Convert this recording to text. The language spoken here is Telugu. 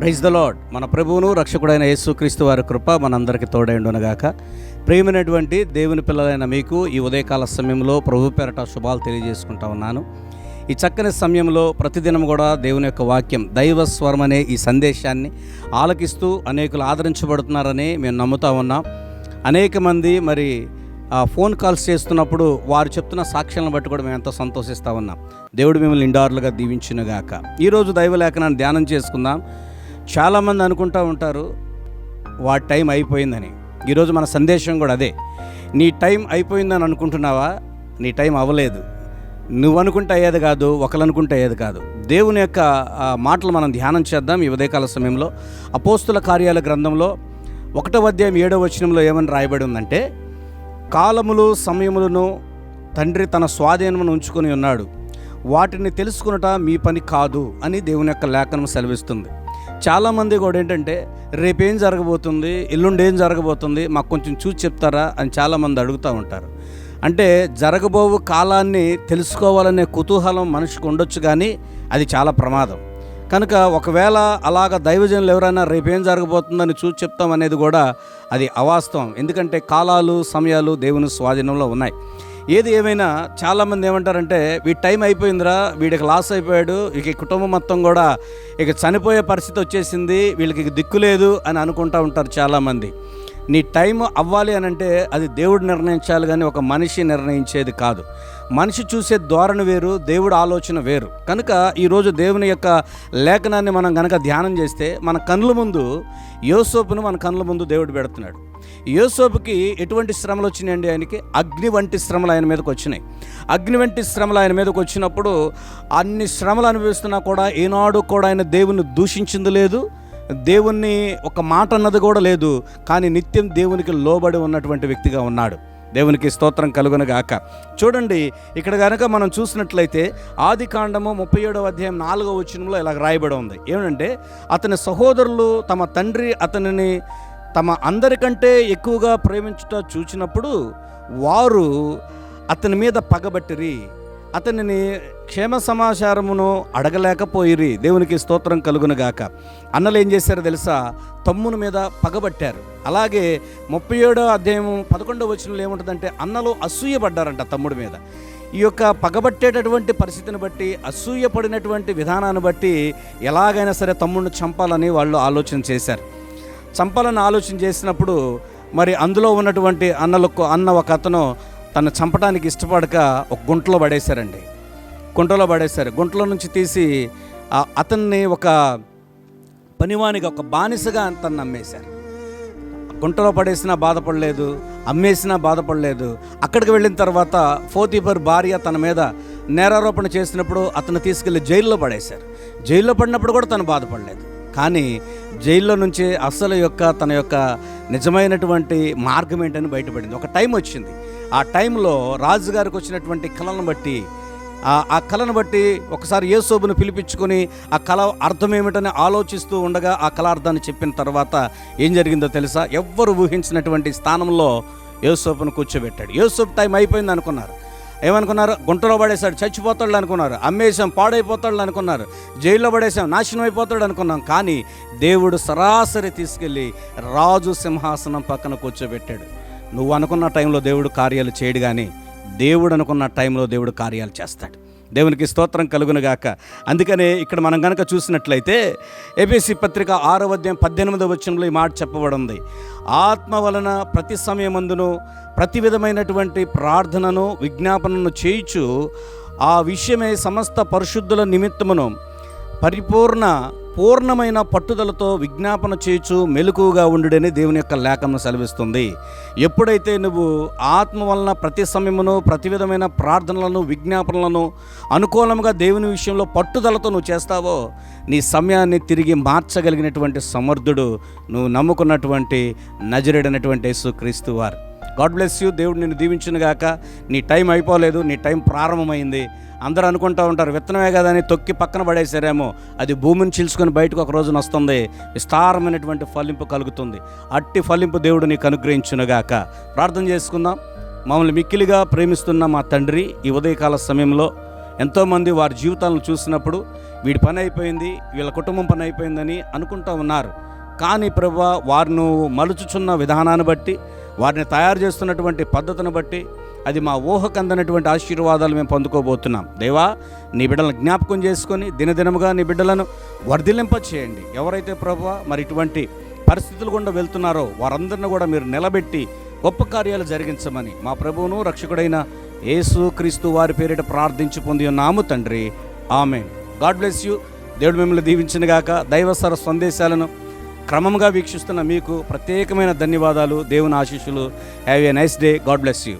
ప్రైజ్ ద లాడ్ మన ప్రభువును రక్షకుడైన యేసుక్రీస్తు వారి కృప మనందరికీ తోడైండునగాక ప్రియమైనటువంటి దేవుని పిల్లలైన మీకు ఈ ఉదయకాల సమయంలో ప్రభు పేరట శుభాలు తెలియజేసుకుంటా ఉన్నాను. ఈ చక్కని సమయంలో ప్రతిదినం కూడా దేవుని యొక్క వాక్యం దైవ స్వరం అనే ఈ సందేశాన్ని ఆలకిస్తూ అనేకులు ఆదరించబడుతున్నారని మేము నమ్ముతా ఉన్నాం. అనేక మంది మరి ఫోన్ కాల్స్ చేస్తున్నప్పుడు వారు చెప్తున్న సాక్ష్యాలను బట్టి కూడా మేము ఎంతో సంతోషిస్తూ ఉన్నాం. దేవుడు మిమ్మల్ని ఇండారులుగా దీవించినగాక. ఈరోజు దైవలేఖనాన్ని ధ్యానం చేసుకుందాం. చాలామంది అనుకుంటూ ఉంటారు వాడి టైం అయిపోయిందని. ఈరోజు మన సందేశం కూడా అదే. నీ టైం అయిపోయిందని అనుకుంటున్నావా? నీ టైం అవ్వలేదు. నువ్వు అనుకుంటే అయ్యేది కాదు ఒకరు అనుకుంటే అయ్యేది కాదు. దేవుని యొక్క మాటలు మనం ధ్యానం చేద్దాం ఈ ఉదయకాల సమయంలో. అపోస్తుల కార్యాల గ్రంథంలో ఒకటో అధ్యాయం ఏడో వచనంలో ఏమని రాయబడి ఉందంటే కాలములు సమయములను తండ్రి తన స్వాధీనమును ఉంచుకొని ఉన్నాడు. వాటిని తెలుసుకునట మీ పని కాదు అని దేవుని యొక్క లేఖనం సెలవిస్తుంది. చాలామంది కూడా ఏంటంటే రేపేం జరగబోతుంది? ఎల్లుండి ఏం జరగబోతుంది? మాకు కొంచెం చూసి చెప్తారా? అని చాలామంది అడుగుతూ ఉంటారు. అంటే జరగబోవు కాలాన్ని తెలుసుకోవాలనే కుతూహలం మనిషికి ఉండొచ్చు కానీ అది చాలా ప్రమాదం. కనుక ఒకవేళ అలాగ దైవజనులు ఎవరైనా రేపేం జరగబోతుందని చూసి చెప్తాం అనేది కూడా అది అవాస్తవం. ఎందుకంటే కాలాలు సమయాలు దేవుని స్వాధీనంలో ఉన్నాయి. ఏది ఏమైనా చాలామంది ఏమంటారంటే వీడి టైం అయిపోయిందిరా వీడికి లాస్ అయిపోయాడు ఇక కుటుంబం మొత్తం కూడా ఇక చనిపోయే పరిస్థితి వచ్చేసింది వీళ్ళకి దిక్కు లేదు అని అనుకుంటూ ఉంటారు చాలామంది నీ టైం అవ్వాలి అని అంటే అది దేవుడు నిర్ణయించాలి కానీ ఒక మనిషి నిర్ణయించేది కాదు. మనిషి చూసే ధోరణి వేరు దేవుడు ఆలోచన వేరు. కనుక ఈరోజు దేవుని యొక్క లేఖనాన్ని మనం కనుక ధ్యానం చేస్తే మన కళ్ళ ముందు యోసోపును మన కళ్ళ ముందు దేవుడు పెడుతున్నాడు. యోసోపుకి ఎటువంటి శ్రమలు వచ్చినాయండి ఆయనకి? అగ్ని వంటి శ్రమలు ఆయన మీదకి వచ్చినాయి. అగ్ని వంటి శ్రమలు ఆయన మీదకి వచ్చినప్పుడు అన్ని శ్రమలు అనుభవిస్తున్నా కూడా ఏనాడు కూడా ఆయన దేవుని దూషించింది లేదు దేవుణ్ణి ఒక మాట అన్నది కూడా లేదు కానీ నిత్యం దేవునికి లోబడి ఉన్నటువంటి వ్యక్తిగా ఉన్నాడు. దేవునికి స్తోత్రం కలుగునగాక. చూడండి ఇక్కడ కనుక మనం చూసినట్లయితే ఆది కాండము ముప్పై ఏడవ అధ్యాయం నాలుగవ వచనంలో ఇలా రాయబడి ఉంది. ఏమంటే అతని సహోదరులు తమ తండ్రి అతనిని తమ అందరికంటే ఎక్కువగా ప్రేమించుట చూచినప్పుడు వారు అతని మీద పగబట్టిరి. అతనిని క్షేమ సమాచారమును అడగలేకపోయిరి. దేవునికి స్తోత్రం కలుగునగాక అన్నలు ఏం చేశారో తెలుసా? తమ్ముని మీద పగబట్టారు. అలాగే ముప్పై ఏడో అధ్యాయం పదకొండో వచనంలో ఏముంటుందంటే అన్నలు అసూయపడ్డారంట తమ్ముడి మీద. ఈ యొక్క పగబట్టేటటువంటి పరిస్థితిని బట్టి అసూయపడినటువంటి విధానాన్ని బట్టి ఎలాగైనా సరే తమ్ముడిని చంపాలని వాళ్ళు ఆలోచన చేశారు. చంపాలని ఆలోచన చేసినప్పుడు మరి అందులో ఉన్నటువంటి అన్నలకు అన్న ఒక అతను తను చంపడానికి ఇష్టపడక ఒక గుంటలో పడేశారండి. గుంటలో పడేశారు. గుంటలో నుంచి తీసి అతన్ని ఒక పనివానికి ఒక బానిసగా తను అమ్మేశారు గుంటలో పడేసినా బాధపడలేదు అమ్మేసినా బాధపడలేదు. అక్కడికి వెళ్ళిన తర్వాత ఫోతీపర్ భార్య తన మీద నేరారోపణ చేసినప్పుడు అతను తీసుకెళ్ళి జైల్లో పడేశారు. జైల్లో పడినప్పుడు కూడా తను బాధపడలేదు. కానీ జైల్లో నుంచి అసలు యొక్క తన యొక్క నిజమైనటువంటి మార్గం ఏంటని బయటపడింది. ఒక టైం వచ్చింది. ఆ టైంలో రాజుగారికి వచ్చినటువంటి కళను బట్టి ఆ- కళను బట్టి ఒకసారి యేసోబును పిలిపించుకొని ఆ కళ అర్థం ఏమిటని ఆలోచిస్తూ ఉండగా ఆ కళ అర్థాన్ని చెప్పిన తర్వాత ఏం జరిగిందో తెలుసా? ఎవ్వరు ఊహించినటువంటి స్థానంలో యేసోపును కూర్చోబెట్టాడు. యేసోపు టైం అయిపోయింది అనుకున్నారు. ఏమనుకున్నారు? గుంటలో పడేశాడు చచ్చిపోతాడు అనుకున్నారు. అమ్మేశాం పాడైపోతాడు అనుకున్నారు. జైల్లో పడేశాం నాశనం అయిపోతాడు అనుకున్నాం. కానీ దేవుడు సరాసరి తీసుకెళ్ళి రాజు సింహాసనం పక్కన కూర్చోబెట్టాడు. నువ్వు అనుకున్న టైంలో దేవుడు కార్యాలు చేయడు కానీ దేవుడు అనుకున్న టైంలో దేవుడు కార్యాలు చేస్తాడు. దేవునికి స్తోత్రం కలుగునుగాక. అందుకనే ఇక్కడ మనం కనుక చూసినట్లయితే ఏపీసీ పత్రిక ఆరో అధ్యాయం పద్దెనిమిదవ వచనంలో ఈ మాట చెప్పబడింది. ఆత్మ వలన ప్రతి సమయమందును ప్రతి విధమైనటువంటి ప్రార్థనను విజ్ఞాపనను చేయుచు ఆ విషయమే సమస్త పరిశుద్ధుల నిమిత్తమును పరిపూర్ణ పూర్ణమైన పట్టుదలతో విజ్ఞాపన చేయచు మెలకుగా ఉండుడని దేవుని యొక్క లేఖను సెలవిస్తుంది. ఎప్పుడైతే నువ్వు ఆత్మ వలన ప్రతి సమయమును ప్రతి విధమైన ప్రార్థనలను విజ్ఞాపనలను అనుకూలంగా దేవుని విషయంలో పట్టుదలతో నువ్వు చేస్తావో నీ సమయాన్ని తిరిగి మార్చగలిగినటువంటి సమర్థుడు నువ్వు నమ్ముకున్నటువంటి నజరుడైనటువంటి యేసుక్రీస్తు వారు. God bless you. దేవుడు నిన్ను దీవించునుగాక నీ టైం అయిపోలేదు నీ టైం ప్రారంభమైంది. అందరూ అనుకుంటూ ఉంటారు విత్తనమే కదా అని తొక్కి పక్కన పడేసారేమో అది భూమిని చీల్చుకొని బయటకు ఒక రోజున వస్తుంది. విస్తారమైనటువంటి ఫలింపు కలుగుతుంది. అట్టి ఫలింపు దేవుడు నీకు అనుగ్రహించునుగాక ప్రార్థన చేసుకుందాం. మమ్మల్ని మిక్కిలిగా ప్రేమిస్తున్న మా తండ్రి ఈ ఉదయకాల సమయంలో ఎంతోమంది వారి జీవితాలను చూసినప్పుడు వీడి పని అయిపోయింది వీళ్ళ కుటుంబం పని అయిపోయిందని అనుకుంటూ ఉన్నారు. కానీ ప్రభు నువ్వు మలుచుచున్న విధానాన్ని బట్టి వారిని తయారు చేస్తున్నటువంటి పద్ధతిని బట్టి అది మా ఊహకు అందనటువంటి ఆశీర్వాదాలు మేము పొందుకోబోతున్నాం. దేవా నీ బిడ్డలను జ్ఞాపకం చేసుకొని దినదినముగా నీ బిడ్డలను వర్ధిలింప చేయండి. ఎవరైతే ప్రభు మరి ఇటువంటి పరిస్థితులు గుండా వెళ్తున్నారో వారందరిని కూడా మీరు నిలబెట్టి గొప్ప కార్యాలు జరిగించమని మా ప్రభువును రక్షకుడైన యేసు క్రీస్తు వారి పేరిట ప్రార్థించి పొంది ఉన్నాము తండ్రి. ఆమె గాడ్ బ్లెస్ యూ. దేవుడు మిమ్మల్ని దీవించిన గాక దైవసర సందేశాలను క్రమంగా వీక్షిస్తున్న మీకు ప్రత్యేకమైన ధన్యవాదాలు దేవుని ఆశీస్సులు. Have a nice day God bless you